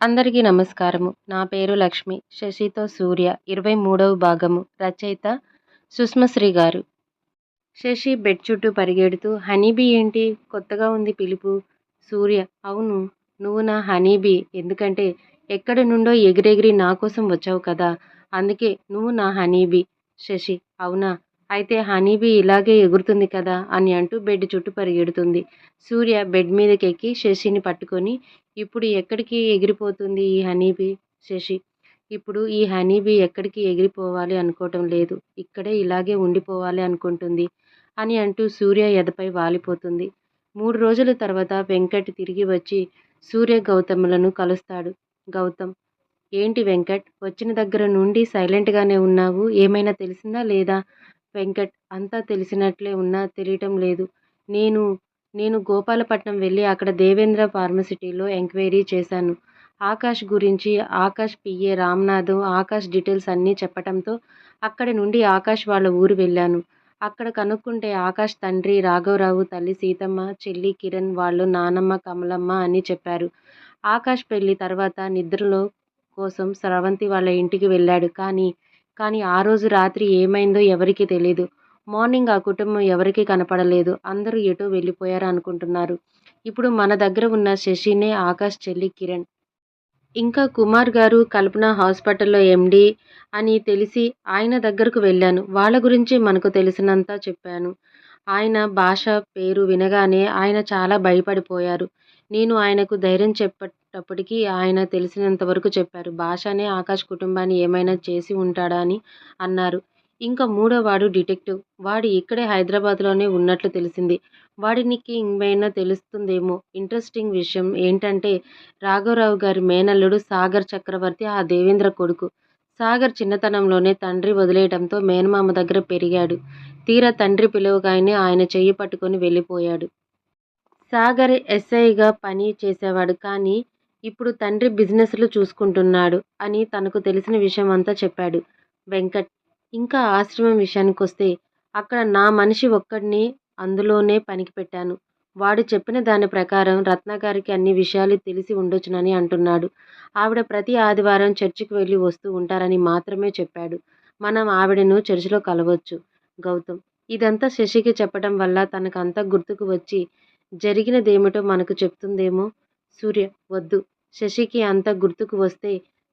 అందరికీ నమస్కారము. నా పేరు లక్ష్మి. శశితో సూర్య. ఇరవై మూడవ భాగము. రచయిత సుష్మశ్రీ గారు. శశి బెడ్ చుట్టూ పరిగెడుతూ హనీబీ ఏంటి? కొత్తగా ఉంది పిలుపు. సూర్య అవును. నువ్వు నా హనీబీ. ఎందుకంటే ఎక్కడి నుండో ఎగిరెగిరి నా కోసం వచ్చావు కదా. అందుకే నువ్వు నా హనీబీ. శశి అవునా? అయితే హనీబీ ఇలాగే ఎగురుతుంది కదా అని అంటూ బెడ్ చుట్టూ పరిగెడుతుంది. సూర్య బెడ్ మీదకి ఎక్కి శశిని పట్టుకొని ఇప్పుడు ఎక్కడికి ఎగిరిపోతుంది ఈ హనీబీ శశి? ఇప్పుడు ఈ హనీబీ ఎక్కడికి ఎగిరిపోవాలి అనుకోవటం లేదు. ఇక్కడే ఇలాగే ఉండిపోవాలి అనుకుంటుంది అని అంటూ సూర్య ఎదపై వాలిపోతుంది. మూడు రోజుల తర్వాత వెంకట్ తిరిగి వచ్చి సూర్య గౌతములను కలుస్తాడు. గౌతమ్ ఏంటి వెంకట్? వచ్చిన దగ్గర నుండి సైలెంట్గానే ఉన్నావు? ఏమైనా తెలిసిందా లేదా? వెంకట్ అంతా తెలిసినట్లే ఉన్నా తెలియటం లేదు. నేను నేను గోపాలపట్నం వెళ్ళి అక్కడ దేవేంద్ర ఫార్మసిటీలో ఎంక్వైరీ చేశాను. ఆకాష్ గురించి ఆకాష్ పిఏ రామ్నాథ్ ఆకాష్ డీటెయిల్స్ అన్నీ చెప్పటంతో అక్కడి నుండి ఆకాష్ వాళ్ళ ఊరు వెళ్ళాను. అక్కడ కనుక్కుంటే ఆకాష్ తండ్రి రాఘవరావు తల్లి సీతమ్మ చెల్లి కిరణ్ వాళ్ళు నానమ్మ కమలమ్మ అని చెప్పారు. ఆకాష్ పెళ్ళి తర్వాత నిద్రలో కోసం స్రవంతి వాళ్ళ ఇంటికి వెళ్ళాడు. కానీ కానీ ఆ రోజు రాత్రి ఏమైందో ఎవరికీ తెలియదు మార్నింగ్ ఆ కుటుంబం ఎవరికీ కనపడలేదు. అందరూ ఎటో వెళ్ళిపోయారు అనుకుంటున్నారు. ఇప్పుడు మన దగ్గర ఉన్న శశినే ఆకాష్ చెల్లి కిరణ్. ఇంకా కుమార్ గారు కల్పన హాస్పిటల్లో ఎండి అని తెలిసి ఆయన దగ్గరకు వెళ్ళాను. వాళ్ళ గురించి మనకు తెలిసినంత చెప్పాను. ఆయన భాష పేరు వినగానే ఆయన చాలా భయపడిపోయారు. నేను ఆయనకు ధైర్యం చెప్పేటప్పటికీ ఆయన తెలిసినంత వరకు చెప్పారు. భాషనే ఆకాష్ కుటుంబాన్ని ఏమైనా చేసి ఉంటాడా అని అన్నారు. ఇంకా మూడోవాడు డిటెక్టివ్. వాడు ఇక్కడే హైదరాబాద్లోనే ఉన్నట్లు తెలిసింది. వాడినికి ఇంకేమైనా తెలుస్తుందేమో? ఇంట్రెస్టింగ్ విషయం ఏంటంటే రాఘవరావు గారి మేనల్లుడు సాగర్ చక్రవర్తి ఆ దేవేంద్ర కొడుకు. సాగర్ చిన్నతనంలోనే తండ్రి వదిలేయడంతో మేనమామ దగ్గర పెరిగాడు. తీరా తండ్రి పిలువగానే ఆయన చెయ్యి పట్టుకొని వెళ్ళిపోయాడు. సాగర్ ఎస్ఐగా పని చేసేవాడు. కానీ ఇప్పుడు తండ్రి బిజినెస్లు చూసుకుంటున్నాడు అని తనకు తెలిసిన విషయం అంతా చెప్పాడు వెంకట్. ఇంకా ఆశ్రమం విషయానికి వస్తే అక్కడ నా మనిషి ఒక్కడిని అందులోనే పనికి పెట్టాను వాడు చెప్పిన దాని ప్రకారం రత్నగారికి అన్ని విషయాలు తెలిసి ఉండొచ్చునని అంటున్నాడు. ఆవిడ ప్రతి ఆదివారం చర్చికి వెళ్ళి వస్తూ ఉంటారని మాత్రమే చెప్పాడు. మనం ఆవిడను చర్చిలో కలవచ్చు. గౌతమ్. ఇదంతా శశికి చెప్పడం వల్ల తనకు అంతా గుర్తుకు వచ్చి జరిగినదేమిటో మనకు చెప్తుందేమో? సూర్య వద్దు. శశికి అంత గుర్తుకు వస్తే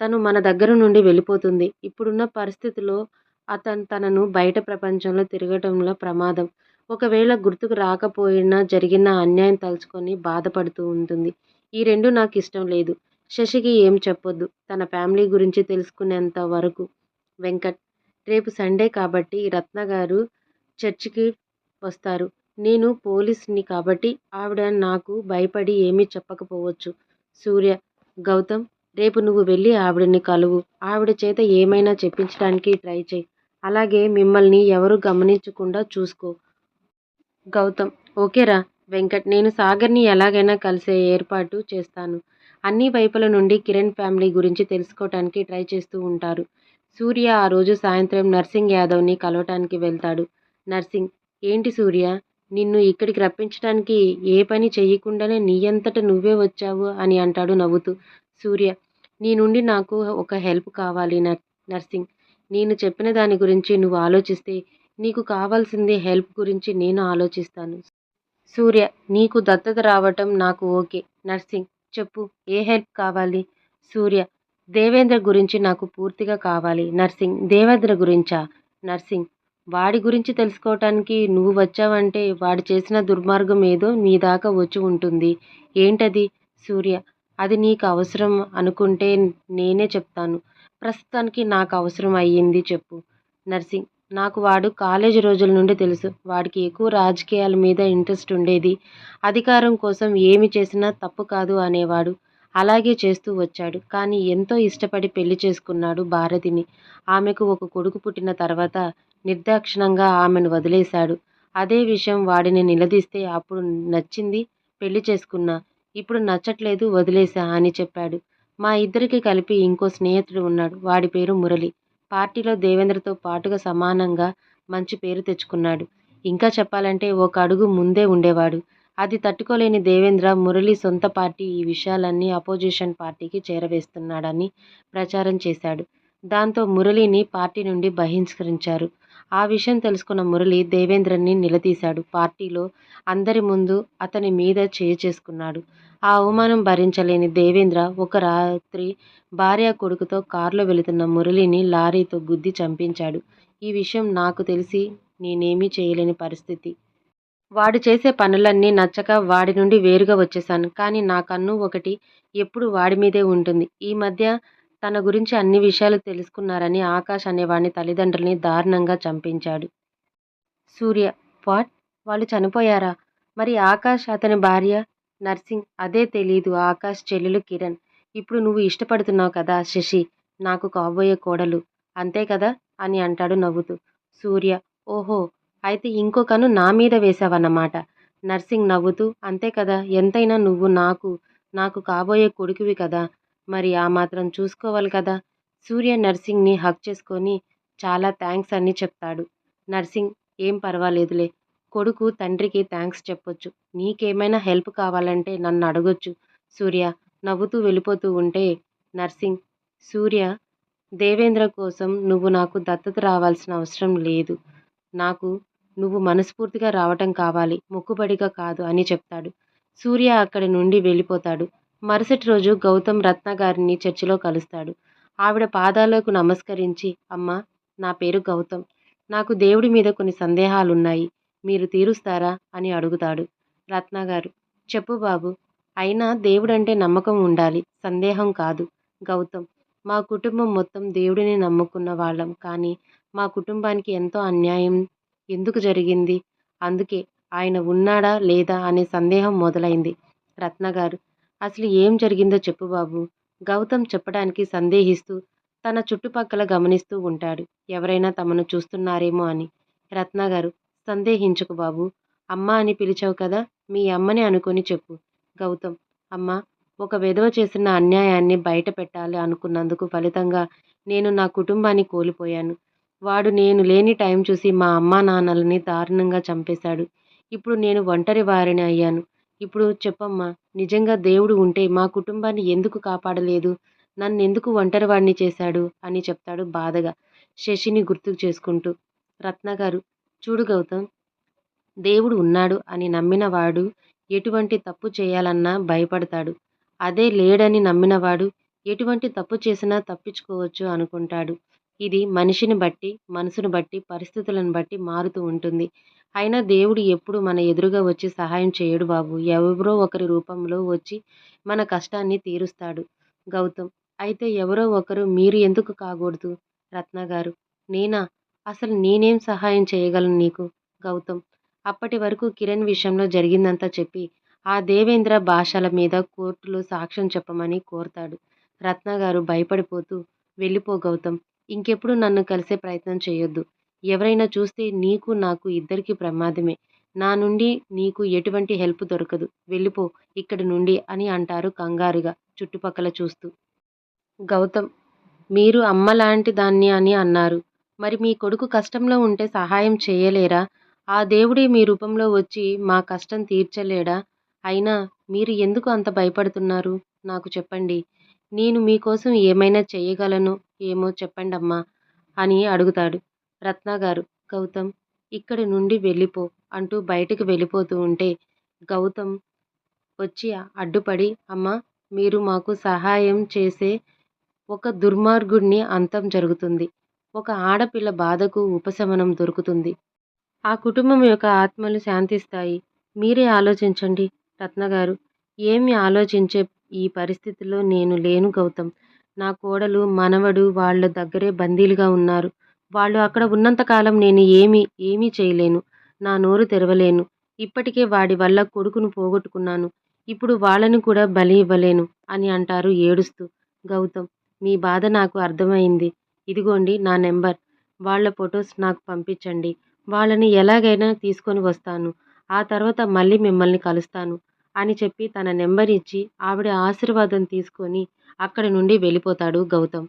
తను మన దగ్గర నుండి వెళ్ళిపోతుంది. ఇప్పుడున్న పరిస్థితిలో అతను తనను బయట ప్రపంచంలో తిరగటంలో ప్రమాదం. ఒకవేళ గుర్తుకు రాకపోయినా జరిగిన అన్యాయం తలుచుకొని బాధపడుతూ ఉంటుంది. ఈ రెండు నాకు ఇష్టం లేదు. శశికి ఏం చెప్పొద్దు. తన ఫ్యామిలీ గురించి తెలుసుకునేంత వరకు. వెంకట్ రేపు సండే కాబట్టి రత్న గారు చర్చికి వస్తారు. నేను పోలీస్ని కాబట్టి ఆవిడ నాకు భయపడి ఏమీ చెప్పకపోవచ్చు. సూర్య గౌతమ్ రేపు నువ్వు వెళ్ళి ఆవిడని కలువు. ఆవిడ చేత ఏమైనా చెప్పించడానికి ట్రై చేయి. అలాగే మిమ్మల్ని ఎవరు గమనించకుండా చూసుకో. గౌతమ్ ఓకేరా వెంకట్ నేను సాగర్ని ఎలాగైనా కలిసే ఏర్పాటు చేస్తాను. అన్ని వైపుల నుండి కిరణ్ ఫ్యామిలీ గురించి తెలుసుకోవటానికి ట్రై చేస్తూ ఉంటారు. సూర్య ఆ రోజు సాయంత్రం నర్సింగ్ యాదవ్ని కలవటానికి వెళ్తాడు. నర్సింగ్ ఏంటి సూర్య? నిన్ను ఇక్కడికి రప్పించడానికి ఏ పని చెయ్యకుండానే నీ అంతట నువ్వే వచ్చావు అని అంటాడు నవ్వుతూ సూర్య. నీ నుండి నాకు ఒక హెల్ప్ కావాలి నర్ నర్సింగ్. నేను చెప్పిన దాని గురించి నువ్వు ఆలోచిస్తే నీకు కావాల్సింది హెల్ప్ గురించి నేను ఆలోచిస్తాను. సూర్య నీకు దత్తత రావటం నాకు ఓకే. నర్సింగ్ చెప్పు ఏ హెల్ప్ కావాలి? సూర్య దేవేంద్ర గురించి నాకు పూర్తిగా కావాలి. నర్సింగ్ దేవేంద్ర గురించా? నర్సింగ్ వాడి గురించి తెలుసుకోవటానికి నువ్వు వచ్చావంటే వాడు చేసిన దుర్మార్గం ఏదో నీ దాకా వచ్చి ఉంటుంది. ఏంటది? సూర్య అది నీకు అవసరం అనుకుంటే నేనే చెప్తాను. ప్రస్తుతానికి నాకు అవసరం అయ్యింది చెప్పు. నర్సింగ్ నాకు వాడు కాలేజీ రోజుల నుండి తెలుసు. వాడికి ఎక్కువ రాజకీయాల మీద ఇంట్రెస్ట్ ఉండేది. అధికారం కోసం ఏమి చేసినా తప్పు కాదు అనేవాడు. అలాగే చేస్తూ వచ్చాడు. కానీ ఎంతో ఇష్టపడి పెళ్ళి చేసుకున్నాడు భారతిని. ఆమెకు ఒక కొడుకు పుట్టిన తర్వాత నిర్దాక్షిణంగా ఆమెను వదిలేశాడు. అదే విషయం వాడిని నిలదీస్తే అప్పుడు నచ్చింది పెళ్ళి చేసుకున్నా. ఇప్పుడు నచ్చట్లేదు వదిలేశా అని చెప్పాడు. మా ఇద్దరికి కలిపి ఇంకో స్నేహితుడు ఉన్నాడు. వాడి పేరు మురళి. పార్టీలో దేవేంద్రతో పాటుగా సమానంగా మంచి పేరు తెచ్చుకున్నాడు. ఇంకా చెప్పాలంటే ఒక అడుగు ముందే ఉండేవాడు. అది తట్టుకోలేని దేవేంద్ర మురళి సొంత పార్టీ ఈ విషయాలన్నీ అపోజిషన్ పార్టీకి చేరవేస్తున్నాడని ప్రచారం చేశాడు. దాంతో మురళిని పార్టీ నుండి బహిష్కరించారు. ఆ విషయం తెలుసుకున్న మురళి దేవేంద్రని నిలదీశాడు. పార్టీలో అందరి ముందు అతని మీద చేయి చేసుకున్నాడు. ఆ అవమానం భరించలేని దేవేంద్ర ఒక రాత్రి భార్య కొడుకుతో కారులో వెళుతున్న మురళిని లారీతో గుద్ది చంపించాడు. ఈ విషయం నాకు తెలిసి నేనేమీ చేయలేని పరిస్థితి. వాడు చేసే పనులన్నీ నచ్చక వాడి నుండి వేరుగా వచ్చేశాను. కానీ నా కన్ను ఒకటి ఎప్పుడు వాడి మీదే ఉంటుంది. ఈ మధ్య తన గురించి అన్ని విషయాలు తెలుసుకున్నారని ఆకాష్ అనేవాడిని తల్లిదండ్రుల్ని దారుణంగా చంపించాడు. సూర్య వాట్? వాళ్ళు చనిపోయారా? మరి ఆకాష్ అతని భార్య నర్సింగ్ అదే తెలీదు. ఆకాష్ చెల్లెలు కిరణ్. ఇప్పుడు నువ్వు ఇష్టపడుతున్నావు కదా శశి నాకు కాబోయే కోడలు. అంతే కదా? అని అంటాడు నవ్వుతూ. సూర్య ఓహో అయితే ఇంకో నా మీద వేశావన్నమాట. నర్సింగ్ నవ్వుతూ అంతే కదా? ఎంతైనా నువ్వు నాకు నాకు కాబోయే కొడుకువి కదా. మరి ఆ మాత్రం చూసుకోవాలి కదా. సూర్య నర్సింగ్ని హక్ చేసుకొని చాలా థ్యాంక్స్ అని చెప్తాడు. నర్సింగ్ ఏం పర్వాలేదులే. కొడుకు తండ్రికి థ్యాంక్స్ చెప్పొచ్చు. నీకేమైనా హెల్ప్ కావాలంటే నన్ను అడగొచ్చు. సూర్య నవ్వుతూ వెళ్ళిపోతూ ఉంటే నర్సింగ్ సూర్య దేవేంద్ర కోసం నువ్వు నాకు దత్తత రావాల్సిన అవసరం లేదు. నాకు నువ్వు మనస్ఫూర్తిగా రావటం కావాలి. మొక్కుబడిగా కాదు అని చెప్తాడు. సూర్య అక్కడి నుండి వెళ్ళిపోతాడు. మరుసటి రోజు గౌతమ్ రత్న గారిని చర్చిలో కలుస్తాడు. ఆవిడ పాదాలకు నమస్కరించి అమ్మ నా పేరు గౌతమ్. నాకు దేవుడి మీద కొన్ని సందేహాలున్నాయి. మీరు తీరుస్తారా? అని అడుగుతాడు రత్న గారు. చెప్పు బాబు. అయినా దేవుడంటే నమ్మకం ఉండాలి. సందేహం కాదు. గౌతమ్ మా కుటుంబం మొత్తం దేవుడిని నమ్ముకున్న వాళ్ళం. కానీ మా కుటుంబానికి ఎంతో అన్యాయం ఎందుకు జరిగింది? అందుకే ఆయన ఉన్నాడా లేదా అనే సందేహం మొదలైంది. రత్నగారు అసలు ఏం జరిగిందో చెప్పు బాబు. గౌతమ్ చెప్పడానికి సందేహిస్తూ తన చుట్టుపక్కల గమనిస్తూ ఉంటాడు. ఎవరైనా తమను చూస్తున్నారేమో అని. రత్నగారు సందేహించకు బాబు. అమ్మ అని పిలిచావు కదా మీ అమ్మని అనుకొని చెప్పు. గౌతమ్ అమ్మ ఒక విధవ చేసిన అన్యాయాన్ని బయట పెట్టాలి అనుకున్నందుకు ఫలితంగా నేను నా కుటుంబాన్ని కోల్పోయాను. వాడు నేను లేని టైం చూసి మా అమ్మా నాన్నలని దారుణంగా చంపేశాడు. ఇప్పుడు నేను ఒంటరి వారిని అయ్యాను. ఇప్పుడు చెప్పమ్మా నిజంగా దేవుడు ఉంటే మా కుటుంబాన్ని ఎందుకు కాపాడలేదు? నన్ను ఎందుకు ఒంటరివాడిని చేశాడు? అని చెప్తాడు బాధగా శశిని గుర్తుకు చేసుకుంటూ. రత్నగారు చూడు గౌతమ్ దేవుడు ఉన్నాడు అని నమ్మినవాడు ఎటువంటి తప్పు చేయాలన్నా భయపడతాడు. అదే లేడని నమ్మినవాడు ఎటువంటి తప్పు చేసినా తప్పించుకోవచ్చు అనుకుంటాడు. ఇది మనిషిని బట్టి మనసును బట్టి పరిస్థితులను బట్టి మారుతూ ఉంటుంది. అయినా దేవుడు ఎప్పుడు మన ఎదురుగా వచ్చి సహాయం చేయడు బాబు. ఎవరో ఒకరి రూపంలో వచ్చి మన కష్టాన్ని తీరుస్తాడు. గౌతమ్ అయితే ఎవరో ఒకరు మీరు ఎందుకు కాకూడదు? రత్న గారు నేనా? అసలు నేనేం సహాయం చేయగలను నీకు? గౌతమ్ అప్పటి వరకు కిరణ్ విషయంలో జరిగిందంతా చెప్పి ఆ దేవేంద్ర భాషల మీద కోర్టులో సాక్ష్యం చెప్పమని కోరతాడు. రత్న గారు భయపడిపోతూ వెళ్ళిపో గౌతమ్. ఇంకెప్పుడు నన్ను కలిసే ప్రయత్నం చేయొద్దు. ఎవరైనా చూస్తే నీకు నాకు ఇద్దరికి ప్రమాదమే. నా నుండి నీకు ఎటువంటి హెల్ప్ దొరకదు. వెళ్ళిపో ఇక్కడి నుండి అని అంటారు కంగారుగా చుట్టుపక్కల చూస్తూ. గౌతమ్ మీరు అమ్మ లాంటి దాన్ని అని అన్నారు. మరి మీ కొడుకు కష్టంలో ఉంటే సహాయం చేయలేరా? ఆ దేవుడే మీ రూపంలో వచ్చి మా కష్టం తీర్చలేడా? అయినా మీరు ఎందుకు అంత భయపడుతున్నారు? నాకు చెప్పండి. నేను మీకోసం ఏమైనా చేయగలను? ఏమో చెప్పండమ్మా అని అడుగుతాడు. రత్న గారు గౌతమ్ ఇక్కడి నుండి వెళ్ళిపో అంటూ బయటికి వెళ్ళిపోతూ ఉంటే గౌతమ్ వచ్చి అడ్డుపడి అమ్మ మీరు మాకు సహాయం చేసే ఒక దుర్మార్గుడిని అంతం జరుగుతుంది. ఒక ఆడపిల్ల బాధకు ఉపశమనం దొరుకుతుంది. ఆ కుటుంబం యొక్క ఆత్మలు శాంతిస్తాయి. మీరే ఆలోచించండి రత్నగారు ఏమి ఆలోచించే ఈ పరిస్థితిలో నేను లేను గౌతమ్. నా కోడలు మనవడు వాళ్ళ దగ్గరే బందీలుగా ఉన్నారు. వాళ్ళు అక్కడ ఉన్నంతకాలం నేను ఏమీ ఏమీ చేయలేను. నా నోరు తెరవలేను. ఇప్పటికే వాడి వల్ల కొడుకును పోగొట్టుకున్నాను. ఇప్పుడు వాళ్ళని కూడా బలి ఇవ్వలేను అని అంటారు ఏడుస్తూ. గౌతమ్ మీ బాధ నాకు అర్థమైంది. ఇదిగోండి నా నెంబర్. వాళ్ళ ఫొటోస్ నాకు పంపించండి. వాళ్ళని ఎలాగైనా తీసుకొని వస్తాను. ఆ తర్వాత మళ్ళీ మిమ్మల్ని కలుస్తాను. అని చెప్పి తన నెంబర్ ఇచ్చి ఆవిడ ఆశీర్వాదం తీసుకొని అక్కడి నుండి వెళ్ళిపోతాడు గౌతమ్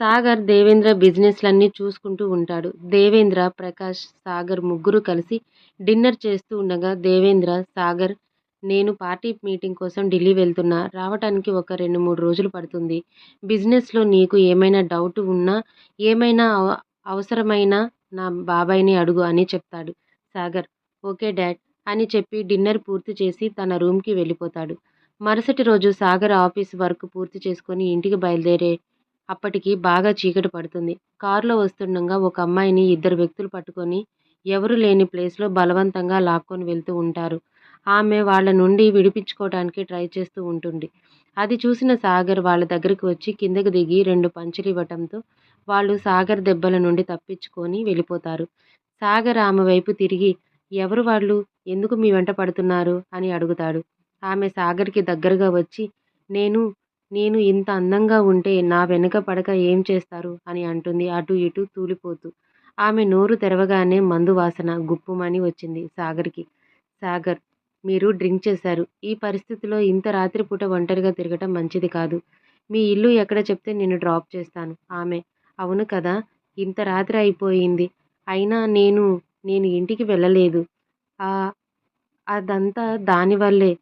సాగర్ దేవేంద్ర బిజినెస్లన్నీ చూసుకుంటూ ఉంటాడు దేవేంద్ర ప్రకాష్ సాగర్ ముగ్గురు కలిసి డిన్నర్ చేస్తూ ఉండగా దేవేంద్ర సాగర్ నేను పార్టీ మీటింగ్ కోసం ఢిల్లీ వెళ్తున్నా. రావటానికి ఒక రెండు మూడు రోజులు పడుతుంది. బిజినెస్లో నీకు ఏమైనా డౌట్ ఉన్నా ఏమైనా అవసరమైనా నా బాబాయ్ని అడుగు అని చెప్తాడు సాగర్. ఓకే డాడ్ అని చెప్పి డిన్నర్ పూర్తి చేసి తన రూమ్కి వెళ్ళిపోతాడు. మరుసటి రోజు సాగర్ ఆఫీస్ వర్క్ పూర్తి చేసుకొని ఇంటికి బయలుదేరే అప్పటికి బాగా చీకటి పడుతుంది. కారులో వస్తుండగా ఒక అమ్మాయిని ఇద్దరు వ్యక్తులు పట్టుకొని ఎవరూ లేని ప్లేస్లో బలవంతంగా లాక్కొని వెళ్తూ ఉంటారు. ఆమె వాళ్ళ నుండి విడిపించుకోవటానికి ట్రై చేస్తూ ఉంటుంది. అది చూసిన సాగర్ వాళ్ళ దగ్గరికి వచ్చి కిందకు దిగి రెండు పంచులు ఇవ్వటంతో వాళ్ళు సాగర్ దెబ్బల నుండి తప్పించుకొని వెళ్ళిపోతారు. సాగర్ ఆమె వైపు తిరిగి ఎవరు వాళ్ళు? ఎందుకు మీ వెంట పడుతున్నారు? అని అడుగుతాడు. ఆమె సాగర్కి దగ్గరగా వచ్చి నేను నేను ఇంత అందంగా ఉంటే నా వెనుక పడక ఏం చేస్తారు? అని అంటుంది అటు ఇటు తూలిపోతూ. ఆమె నోరు తెరవగానే మందు వాసన గుప్పుమని వచ్చింది సాగర్కి సాగర్! మీరు డ్రింక్ చేశారు. ఈ పరిస్థితిలో ఇంత రాత్రిపూట ఒంటరిగా తిరగటం మంచిది కాదు. మీ ఇల్లు ఎక్కడ చెప్తే నేను డ్రాప్ చేస్తాను. ఆమె అవును కదా! ఇంత రాత్రి అయిపోయింది. అయినా నేను నేను ఇంటికి వెళ్ళలేదు. అదంతా దానివల్లే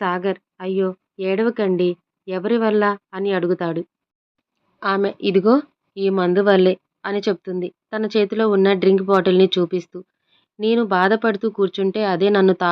సాగర్ అయ్యో ఏడవకండి. ఎవరి వల్ల? అని అడుగుతాడు. ఆమె ఇదిగో ఈ మందు వల్లే అని చెప్తుంది తన చేతిలో ఉన్న డ్రింక్ బాటిల్ని చూపిస్తూ. నేను బాధపడుతూ కూర్చుంటే అదే నన్ను తా